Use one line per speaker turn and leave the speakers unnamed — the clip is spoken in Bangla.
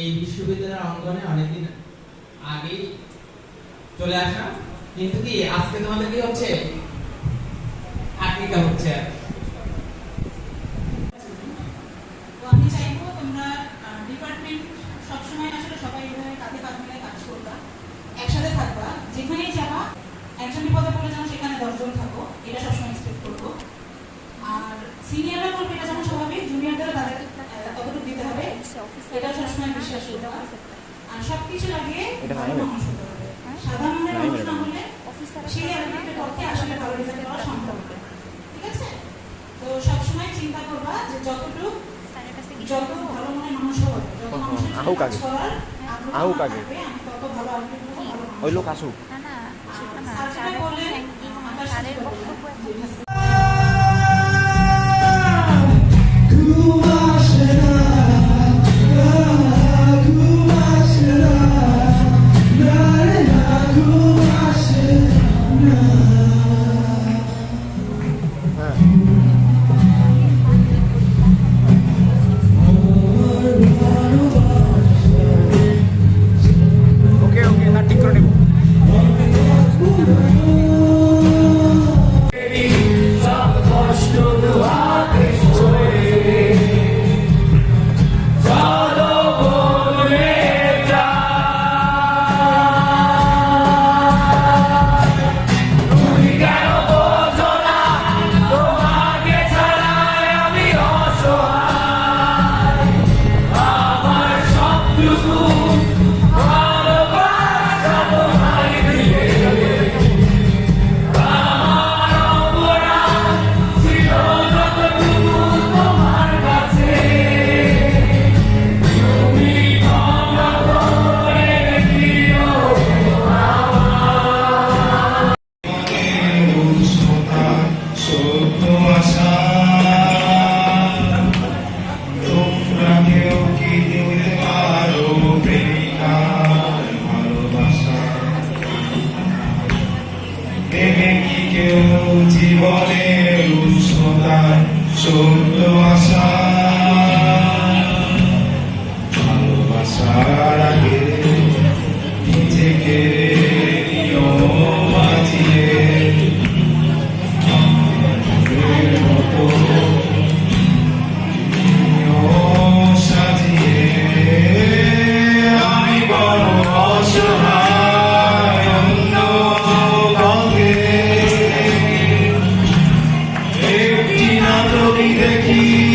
এই বিশ্ববিদ্যালয়ের অঙ্গনে অনেকদিন আগেই চলে আসা। কিন্তু কি, আজকে তোমাদের কি হচ্ছে? আটকিকা হচ্ছে
আমি চাইব তোমরা ডিপার্টমেন্ট সবসময় আসলে সবাই এভাবে কাঁধে কাঁধ মিলে কাজ করবা। একসাথে থাকবা, যেখানেই যাবা, একজন বিপদে পড়ে যেন সেখানে দশজন থাকো, এটা সবসময় এক্সপেক্ট করব। আর সিনিয়ররা বলবে এটা যেমন স্বাভাবিক জুনিয়রদেরও তাদের আহ, ততটুকু দিতে হবে এটা সবসময় বিশ্বাস করবা আর সবকিছু লাগিয়ে
এটা
ভালো
নাইমে?
মানুষ হতে হবে সাধারণ মনের
নাইমে
মানুষ না হলে সেই অ্যাপ্লিকের পক্ষে আসলে ভালো রেজাল্ট করা সম্ভব না। ঠিক আছে? তো সবসময় চিন্তা করবা যে যতটুকু যত ভালো মনের মানুষ হবে যত মানুষের কাজ করার
ওই লোক। আসুক।
না না সেটা না।
দেবে কি কেউ জীবনের উষ্ণতায় সত্য আশা I'll be the key.